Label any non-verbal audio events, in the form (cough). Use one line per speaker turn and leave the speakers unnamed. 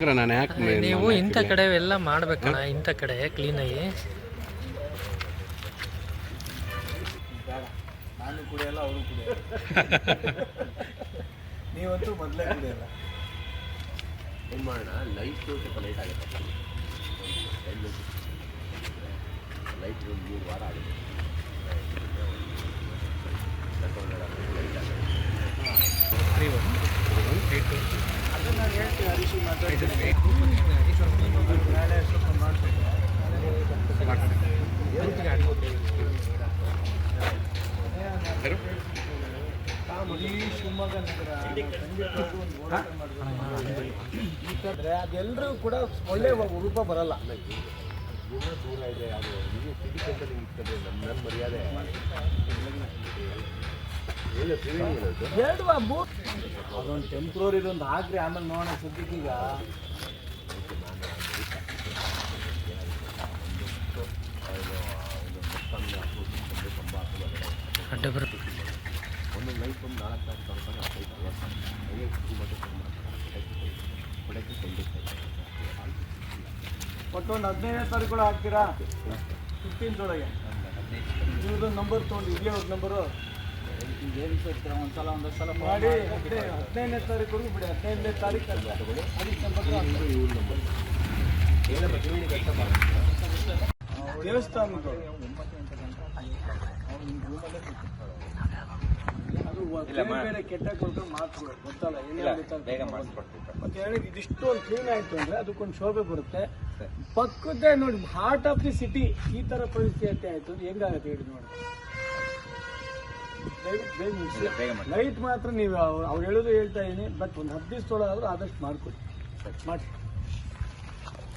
ನಾನು ಯಾಕೆ
ನೀವು ಇಂಥ ಕಡೆ ಎಲ್ಲ ಮಾಡ್ಬೇಕಣ್ಣ ಇಂಥ ಕಡೆ ಕ್ಲೀನಾಗಿ
ನಾನು ಕುಡಿಯಲ್ಲ ಅವರು ಕುಡಿಯಲ್ಲ. (laughs) ನೀವಂತೂ ಮೊದಲೇ ಕುಡಿಯಲ್ಲ.
ಏನು ಮಾಡೋಣ ಲೈಟ್ ಸ್ವಲ್ಪ ಲೇಟ್ ಆಗುತ್ತೆ. ಲೈಟ್ ಒಂದು ಮೂರು ವಾರ ಆಗುತ್ತೆ.
ಅದೆಲ್ಲರೂ ಕೂಡ ಒಳ್ಳೆ ರೂಪ ಬರಲ್ಲ.
ದೂರ ಇದೆ ಅದು ಸಿಟಿ ಸೆಂಟರ್ ಇರ್ತದೆ ನಮ್ಮ ಮರ್ಯಾದೆ.
ಎರಡು ಮೂರು ಅದೊಂದು ಟೆಂಪ್ರರಿ ಇದೊಂದು ಹಾಕ್ರಿ ಆಮೇಲೆ ನೋಡೋಣ ಸದ್ಯಕ್ಕೀಗ
ಅಡ್ಡ ಬರುತ್ತೆ.
ಒಂದು ಲೈಫ್ ಒಂದು ನಾಲ್ಕು ಹತ್ತೈದು ಅರವತ್ತು ಹಂಗೆ
ಒಟ್ಟು ಒಂದು ಹದಿನೈದನೇ ತಾರೀಕು ಹಾಕ್ತೀರಾ? ಫಿಫ್ಟೀನ್ತ್ ಒಳಗೆ ಇವ್ರದ್ದು ನಂಬರ್ ತೊಗೊಂಡು ಇಲ್ಲೇ ಅವ್ರ ನಂಬರು ಮಾಡಿ ಹದಿನೈದು ಹದಿನೈದನೇ ತಾರೀಕು ಬಿಡಿ ಹದಿನೈದನೇ ತಾರೀಕು. ಬೇರೆ ಬೇರೆ ಕೆಟ್ಟ ಕೊಟ್ಟು ಮಾತು ಗೊತ್ತಲ್ಲ ಮತ್ತೆ ಹೇಳಿದ್ ಇದಿಷ್ಟು ಒಂದು ಕ್ಲೀನ್ ಆಯ್ತು ಅಂದ್ರೆ ಅದಕ್ಕೊಂದು ಶೋಭೆ ಬರುತ್ತೆ. ಪಕ್ಕದ್ದೇ ನೋಡಿ ಹಾರ್ಟ್ ಆಫ್ ದಿ ಸಿಟಿ ಈ ತರ ಪರಿಸ್ಥಿತಿ ಆಯ್ತು ಅಂದ್ರೆ ಹೆಂಗಾಗತ್ತೆ ಹೇಳಿ ನೋಡಿ. ದಯವಿಟ್ಟು ಬೇಗ ಮುಗಿಸಿ ಲೈಟ್ ಮಾತ್ರ ನೀವು ಅವ್ರು ಹೇಳೋದು ಹೇಳ್ತಾ ಇದ್ದೀನಿ ಬಟ್ ಒಂದು ಹತ್ತು ದಿವಸದೊಳಗಾದ್ರೂ ಆದಷ್ಟು ಮಾಡ್ಕೊಡಿ. ಮಾಡಿ